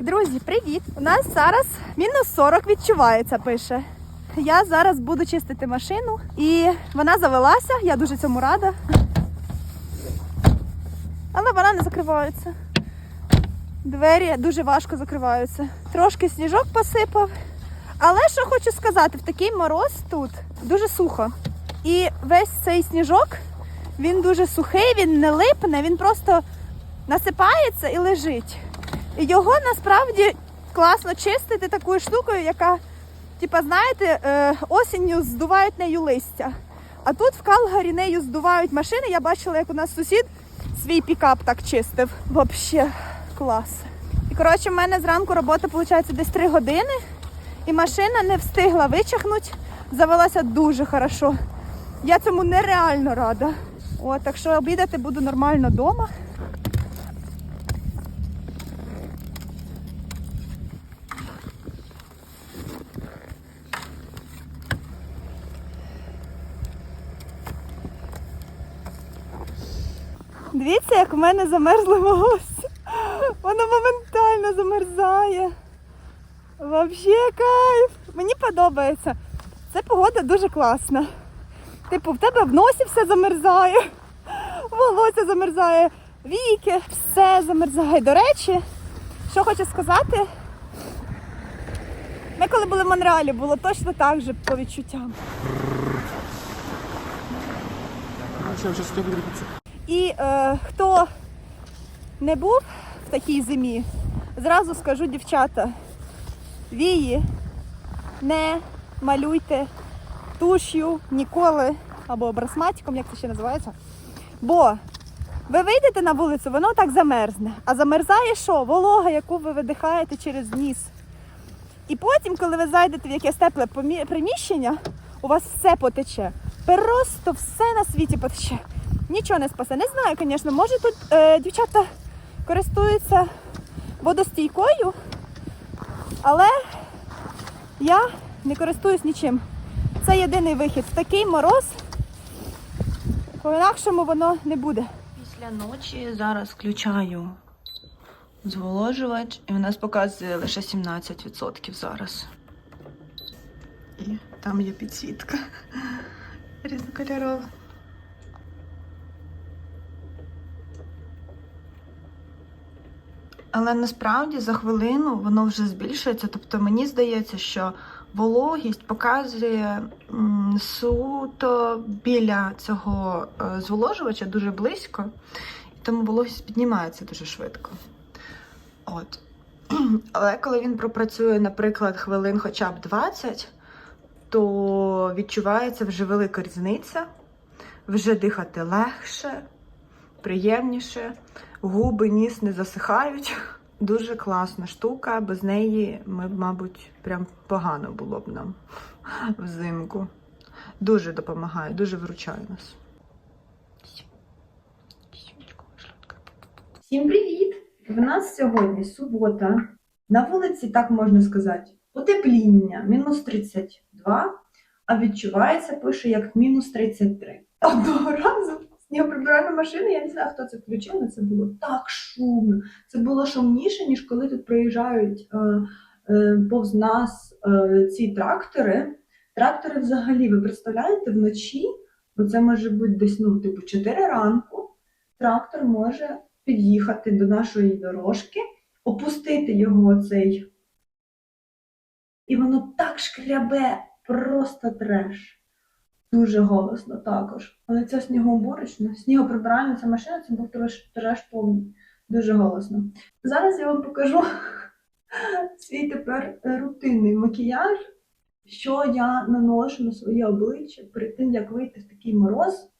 Друзі, привіт! У нас зараз мінус 40 відчувається, пише. Я зараз буду чистити машину і вона завелася, я дуже цьому рада. Але вона не закривається. Двері дуже важко закриваються. Трошки сніжок посипав. Але що хочу сказати, в такий мороз тут дуже сухо. І весь цей сніжок, він дуже сухий, він не липне, він просто насипається і лежить. Його насправді класно чистити такою штукою, яка, типа, знаєте, е, осінню здувають нею листя. А тут в Калгарі нею здувають машини. Я бачила, як у нас сусід свій пікап так чистив. Взагалі клас. І коротше, в мене зранку робота виходить десь 3 години, і машина не встигла вичахнути. Завелася дуже хорошо. Я цьому нереально рада. От, так що обідати буду нормально вдома. Дивіться, як в мене замерзло волосся. Воно моментально замерзає. Вообще кайф. Мені подобається. Ця погода дуже класна. Типу, в тебе в носі все замерзає, волосся замерзає, віки, все замерзає. До речі, що хочу сказати, ми коли були в Монреалі, було точно так же по відчуттям. І е, хто не був в такій зимі, зразу скажу, дівчата, вії не малюйте туш'ю ніколи або брасматиком, як це ще називається. Бо ви вийдете на вулицю, воно так замерзне. А замерзає що? Волога, яку ви видихаєте через ніс. І потім, коли ви зайдете в якесь тепле приміщення, у вас все потече. Просто все на світі потече. Нічого не спасе. Не знаю, звісно, може тут е, дівчата користуються водостійкою, але я не користуюсь нічим. Це єдиний вихід. Такий мороз, по-інакшому воно не буде. Після ночі зараз включаю зволожувач, і у нас показує лише 17% зараз. І там є підсвітка різнокольорова. Але насправді за хвилину воно вже збільшується. Тобто мені здається, що вологість показує суто біля цього е, зволожувача дуже близько, і тому вологість піднімається дуже швидко. От. Але коли він пропрацює, наприклад, хвилин хоча б 20, то відчувається вже велика різниця, вже дихати легше, приємніше, губи, ніс не засихають. Дуже класна штука. Без неї ми б, мабуть, прям погано було б нам взимку. Дуже допомагає, дуже вручає нас. Всім привіт! В нас сьогодні субота. На вулиці, так можна сказати, потепління мінус 32, а відчувається, пише, як мінус 33. Одного разу снігоприбиральна машина, я не знаю, хто це включив, але це було так шумно. Це було шумніше, ніж коли тут проїжджають е, е, повз нас е, ці трактори. Трактори взагалі, ви представляєте, вночі, бо це може бути десь ну, типу 4 ранку, трактор може під'їхати до нашої дорожки, опустити його цей. І воно так шкрябе, просто треш. Дуже голосно також. Але це снігоуборочна, снігоприбиральна ця машина, це був треш повний. Дуже голосно. Зараз я вам покажу свій тепер рутинний макіяж, що я наношу на своє обличчя перед тим, як вийти в такий мороз.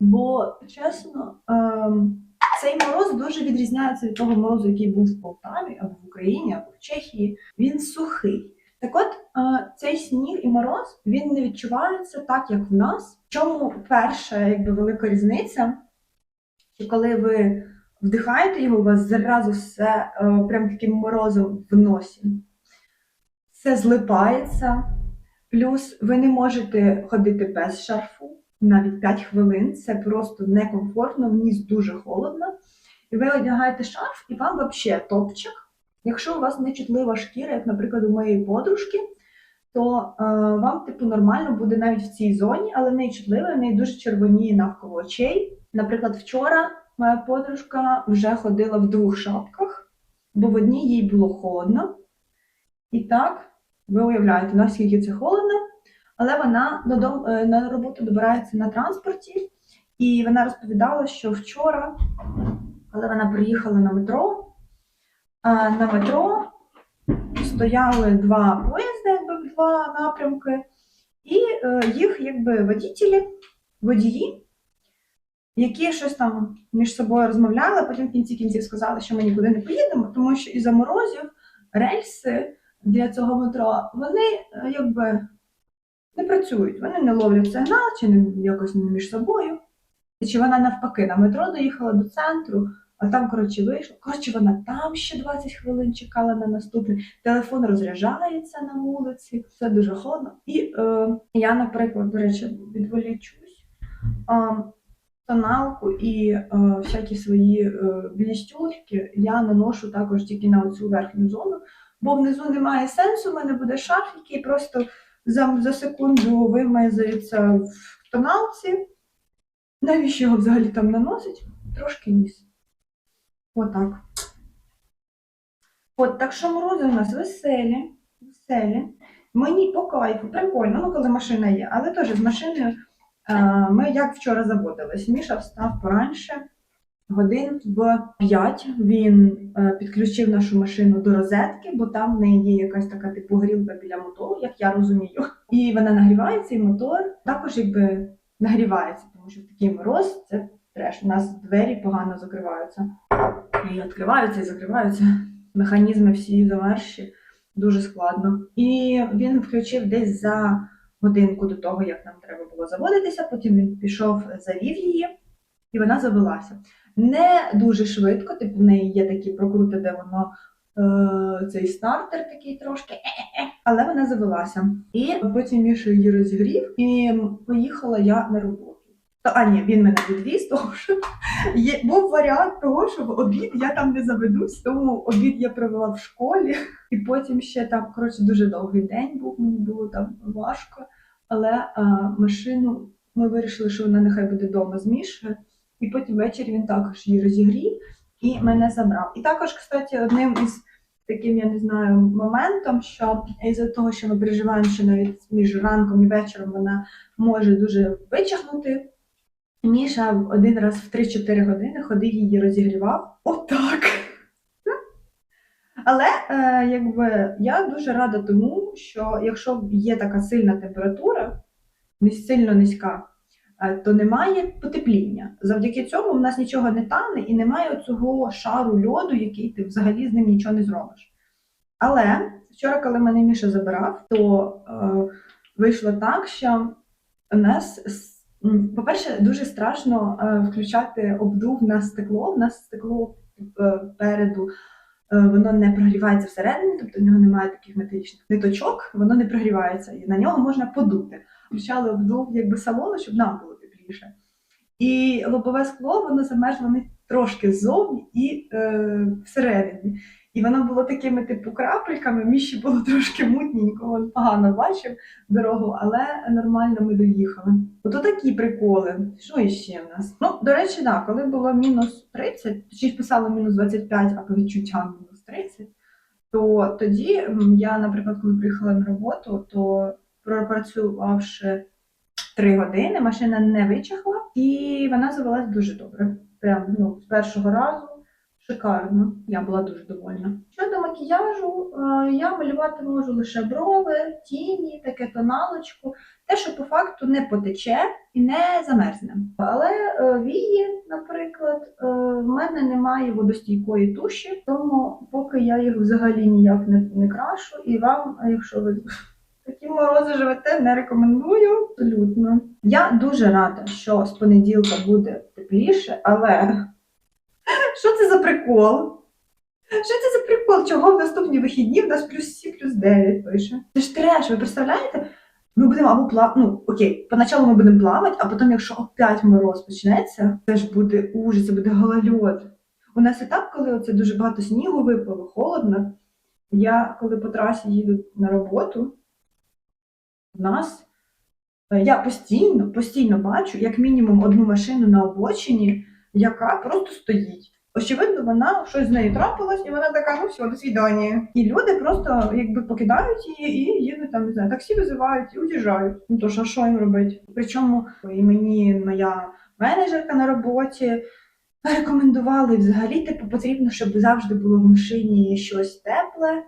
Бо, чесно, ем, цей мороз дуже відрізняється від того морозу, який був в Полтаві, або в Україні, або в Чехії. Він сухий. Так от, е, цей сніг і мороз він не відчувається так, як в нас. Чому перша якби, велика різниця? Що коли ви вдихаєте його, у вас зразу все е, прям таким морозом в носі. Все злипається, плюс ви не можете ходити без шарфу навіть 5 хвилин. Це просто некомфортно, в ніс дуже холодно. І ви одягаєте шарф, і вам взагалі топчик, Якщо у вас нечутлива шкіра, як, наприклад, у моєї подружки, то е, вам типу нормально буде навіть в цій зоні, але в неї чутлива, в неї дуже червоніє навколо очей. Наприклад, вчора моя подружка вже ходила в двох шапках, бо в одній їй було холодно. І так, ви уявляєте, наскільки це холодно, але вона додому, е, на роботу добирається на транспорті, і вона розповідала, що вчора, коли вона приїхала на метро, на метро стояли два поїзди, якби в два напрямки, і е, їх якби водітелі, водії, які щось там між собою розмовляли, потім в кінці кінців сказали, що ми нікуди не поїдемо, тому що із-за морозів рельси для цього метро вони е, якби не працюють, вони не ловлять сигнал чи не якось між собою. Чи вона навпаки на метро доїхала до центру, а там, коротше, вийшла. Коротше, вона там ще 20 хвилин чекала на наступний. Телефон розряджається на вулиці, все дуже холодно. І е, я, наприклад, до речі, відволічусь. Е, тоналку і е, всякі свої е, блістюльки я наношу також тільки на оцю верхню зону, бо внизу немає сенсу, в мене буде шарф, який просто за, за секунду вимазується в тоналці. Навіщо його взагалі там наносить? Трошки ніс. Отак. От, так що морози у нас веселі, веселі. Мені по кайфу, прикольно, ну коли машина є, але теж з машиною е, ми як вчора заводились. Міша встав пораньше, годин в 5. Він е, підключив нашу машину до розетки, бо там в неї є якась така типу грілка біля мотору, як я розумію. І вона нагрівається, і мотор також якби нагрівається, тому що в такий мороз це треш. У нас двері погано закриваються. І відкриваються і закриваються. Механізми всі замерзші, дуже складно. І він включив десь за годинку до того, як нам треба було заводитися. Потім він пішов, завів її, і вона завелася. Не дуже швидко, типу в неї є такі прокрути, де воно е, цей стартер такий трошки, е-е-е, але вона завелася. І потім Міша її розігрів, і поїхала я на роботу. А ні, він мене відвіз, тому що є, був варіант того, що в обід я там не заведусь, тому обід я провела в школі, і потім ще там, коротше, дуже довгий день був, мені було там важко. Але а, машину ми вирішили, що вона нехай буде вдома з Мішою, і потім ввечері він також її розігрів і мене забрав. І також, кстати, одним із таким, я не знаю, моментом, що із-за того, що ми переживаємо, що навіть між ранком і вечором вона може дуже вичахнути. Міша один раз в 3-4 години ходив її розігрівав. Отак. Але е, якби я дуже рада тому, що якщо є така сильна температура, не сильно низька, е, то немає потепління. Завдяки цьому в нас нічого не тане і немає цього шару льоду, який ти взагалі з ним нічого не зробиш. Але вчора, коли мене Міша забирав, то е, вийшло так, що у нас по-перше, дуже страшно е, включати обдув на стекло. У нас стекло е, переду е, воно не прогрівається всередині, тобто в нього немає таких металічних ниточок, воно не прогрівається, і на нього можна подути. Включали обдув якби салону, щоб нам було тепліше. І лобове скло воно замерзло не трошки ззовні і е, всередині. І воно було такими типу крапельками, міші було трошки мутненько, він погано бачив дорогу, але нормально ми доїхали. Ото такі приколи. Що іще в нас? Ну, до речі, да, коли було мінус 30, точніше писало мінус 25, а по відчуттям мінус 30, то тоді я, наприклад, коли приїхала на роботу, то пропрацювавши 3 години, машина не вичахла, і вона завелась дуже добре. Прям ну, з першого разу. Шикарно, я була дуже довольна. Щодо макіяжу, е, я малювати можу лише брови, тіні, таке тоналочку, те, що по факту не потече і не замерзне. Але е, вії, наприклад, е, в мене немає водостійкої туші, тому поки я їх взагалі ніяк не, не крашу, і вам, якщо ви такі морози живете, не рекомендую абсолютно. Я дуже рада, що з понеділка буде тепліше, але що це за прикол? Що це за прикол? Чого в наступні вихідні в нас плюс 7, плюс 9 пише? Це ж треш, ви представляєте? Ми будемо або плавати, ну окей, поначалу ми будемо плавати, а потім, якщо опять мороз почнеться, це ж буде ужас, це буде голольот. У нас етап, коли оце дуже багато снігу випало, холодно, Я коли по трасі їду на роботу, в нас е, я постійно, постійно бачу як мінімум одну машину на обочині, яка просто стоїть. Очевидно, вона щось з нею трапилось, і вона така, ну все, до свідання. І люди просто якби покидають її і їдуть там, не знаю, таксі визивають і уїжджають. Ну то що, що їм робити? Причому і мені моя менеджерка на роботі рекомендували взагалі, типу, потрібно, щоб завжди було в машині щось тепле.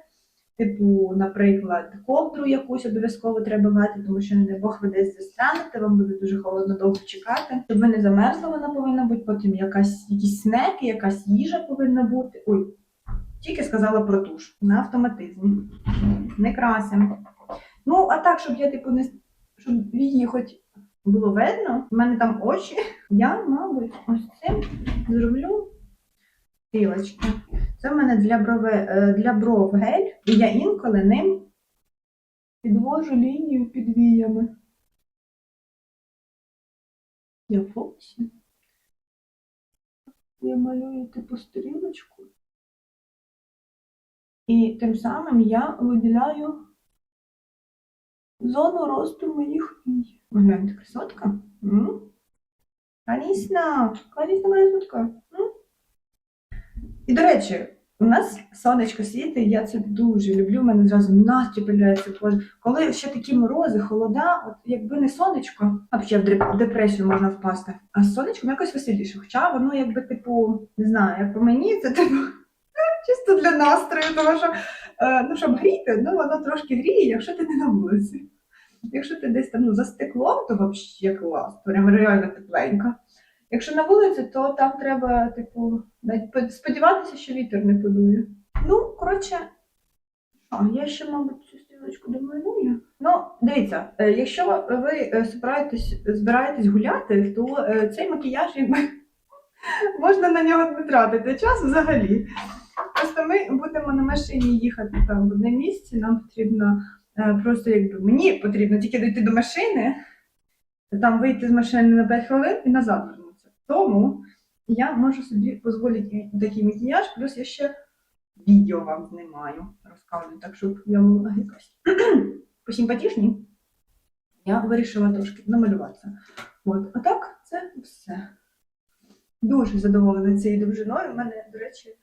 Типу, наприклад, ковдру якусь обов'язково треба мати, тому що, не Бог, ви десь застрянете, вам буде дуже холодно довго чекати. Щоб ви не замерзли, вона повинна бути, потім якась, якісь снеки, якась їжа повинна бути. Ой, тільки сказала про туш на автоматизмі. Не красим. Ну, а так, щоб я, типу, не щоб її хоч було видно, в мене там очі, я, мабуть, ось цим зроблю стрілочки. Це в мене для брови, е, для бров гель, і я інколи ним підвожу лінію під віями. Я в фокусі. Я малюю типу стрілочку. І тим самим я виділяю зону росту моїх вій. Гляньте, красотка. М? Конечно, красотка. М? І, до речі, у нас сонечко світить, я це дуже люблю. Мене зразу настрій. Боже, Коли ще такі морози, холода, от якби не сонечко, а ще в депресію можна впасти. А з сонечком якось веселіше. Хоча воно, якби, типу, не знаю, як по мені, це типу чисто для настрою, тому що е, ну, щоб гріти, ну воно трошки гріє, якщо ти не на вулиці. Якщо ти десь там ну, за стеклом, то взагалі клас, прям реально тепленько. Якщо на вулиці, то там треба, типу, сподіватися, що вітер не подує. Ну, коротше, а я ще, мабуть, цю стрілочку домалюю. Ну, дивіться, е, якщо ви е, збираєтесь, збираєтесь гуляти, то е, цей макіяж якби можна на нього не тратити час взагалі. Просто ми будемо на машині їхати там в одне місце, нам потрібно просто якби мені потрібно тільки дійти до машини, там вийти з машини на 5 хвилин і назад. Тому я можу собі дозволити такий макіяж, плюс я ще відео вам знімаю, розказую, так щоб я була якась посимпатішні. Я вирішила трошки намалюватися. От, а так, це все. Дуже задоволена цією довжиною. У мене, до речі,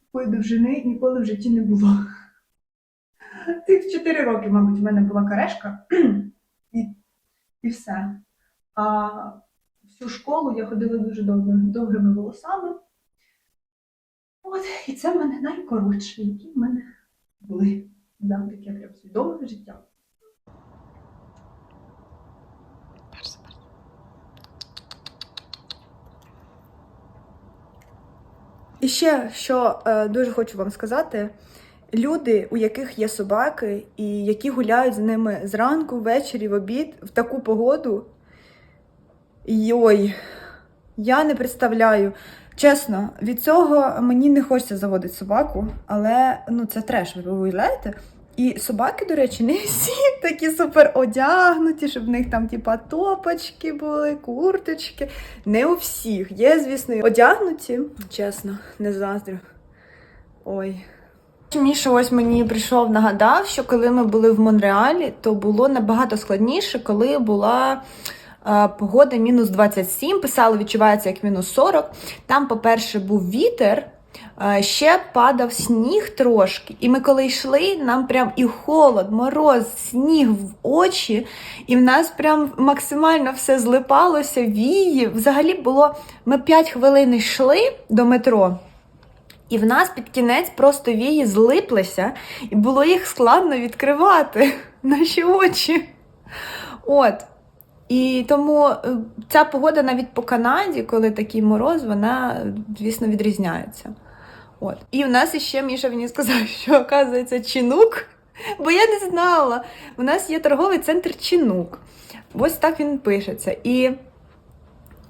такої довжини ніколи в житті не було. Тих 4 роки, мабуть, в мене була карешка і, і все. А всю школу я ходила дуже довго, довгими волосами. От, і це в мене найкоротше, які в мене були. Да, таке прям свідоме життя. І ще що е, дуже хочу вам сказати: люди, у яких є собаки, і які гуляють з ними зранку, ввечері, в обід, в таку погоду. Йой, я не представляю. Чесно, від цього мені не хочеться заводити собаку, але ну це треш, ви уявляєте? І собаки, до речі, не всі такі супер одягнуті, щоб в них там типа топочки були, курточки. Не у всіх. Є, звісно, одягнуті. Чесно, не заздрю. Ой. Міша ось мені прийшов, нагадав, що коли ми були в Монреалі, то було набагато складніше, коли була погода мінус 27, писало, відчувається як мінус 40. Там, по-перше, був вітер, е, ще падав сніг трошки. І ми коли йшли, нам прям і холод, мороз, сніг в очі, і в нас прям максимально все злипалося, вії. Взагалі було, ми 5 хвилин йшли до метро. І в нас під кінець просто вії злиплися, і було їх складно відкривати наші очі. От. І тому е, ця погода навіть по Канаді, коли такий мороз, вона, звісно, відрізняється. От. І в нас іще Міша мені сказав, що оказується чинук, бо я не знала. У нас є торговий центр чинук. Ось так він пишеться. І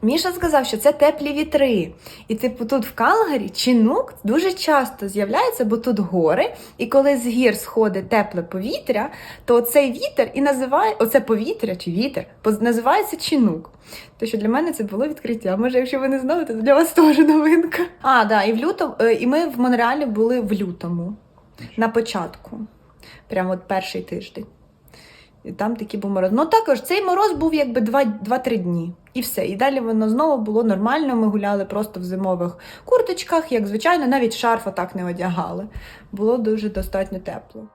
Міша сказав, що це теплі вітри. І типу тут в Калгарі чинук дуже часто з'являється, бо тут гори, і коли з гір сходить тепле повітря, то цей вітер і називає оце повітря чи вітер називається чинук. То що для мене це було відкриття. Може, якщо ви не знали, то для вас теж новинка. А, да, і в лютому, е, і ми в Монреалі були в лютому. на початку, прямо от перший тиждень. І там такі був мороз. Ну також цей мороз був якби 2-3 дні. І все. І далі воно знову було нормально. Ми гуляли просто в зимових курточках, як звичайно, навіть шарфа так не одягали. Було дуже достатньо тепло.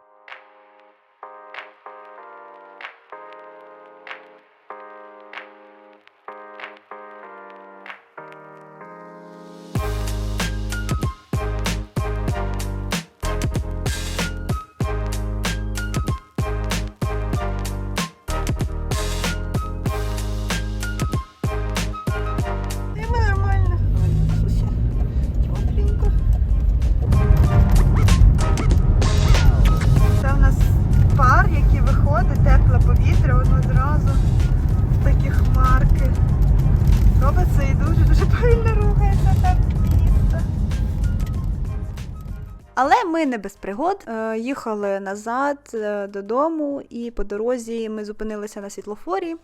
Ми не без пригод. Е, Їхали назад е, додому, і по дорозі ми зупинилися на світлофорі.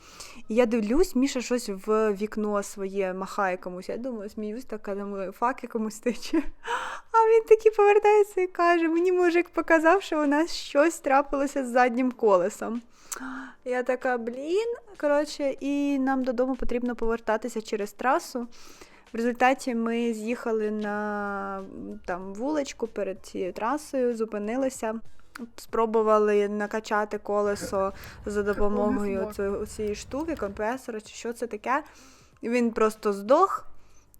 І я дивлюсь, Міша щось в вікно своє махає комусь. Я думаю, сміюсь, така думаю, факи комусь тече. А він такий повертається і каже: мені мужик показав, що у нас щось трапилося з заднім колесом. Я така, блін. Коротше, і нам додому потрібно повертатися через трасу. В результаті ми з'їхали на там вуличку перед цією трасою, зупинилися, спробували накачати колесо за допомогою цієї штуки, компресора, чи що це таке. Він просто здох.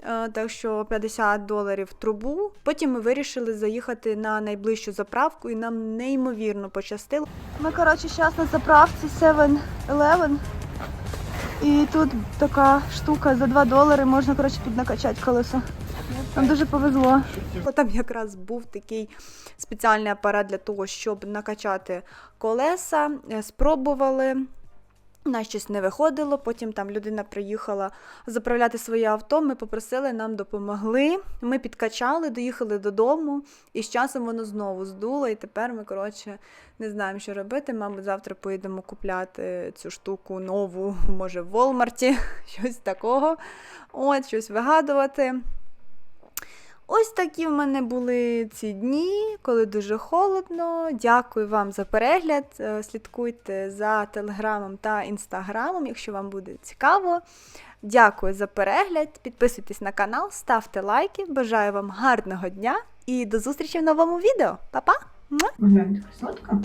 е, Так що 50 доларів трубу. Потім ми вирішили заїхати на найближчу заправку, і нам неймовірно пощастило. Ми, коротше, зараз на заправці 7-Eleven. І тут така штука за 2 долари можна коротше піднакачати колесо. Нам дуже повезло. Там якраз був такий спеціальний апарат для того, щоб накачати колеса. Е, Спробували. Нас щось не виходило. Потім там людина приїхала заправляти своє авто. Ми попросили, нам допомогли. Ми підкачали, доїхали додому, і з часом воно знову здуло. І тепер ми, коротше, не знаємо, що робити. Мабуть, завтра поїдемо купляти цю штуку нову, може, в Волмарті, щось такого. От, щось вигадувати. Ось такі в мене були ці дні, коли дуже холодно. Дякую вам за перегляд. Е, Слідкуйте за телеграмом та інстаграмом, якщо вам буде цікаво. Дякую за перегляд. Підписуйтесь на канал, ставте лайки. Бажаю вам гарного дня і до зустрічі в новому відео. Па-па! Така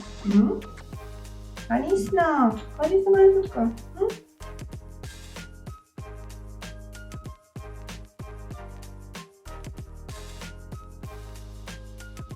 Аліса, Аліса моя?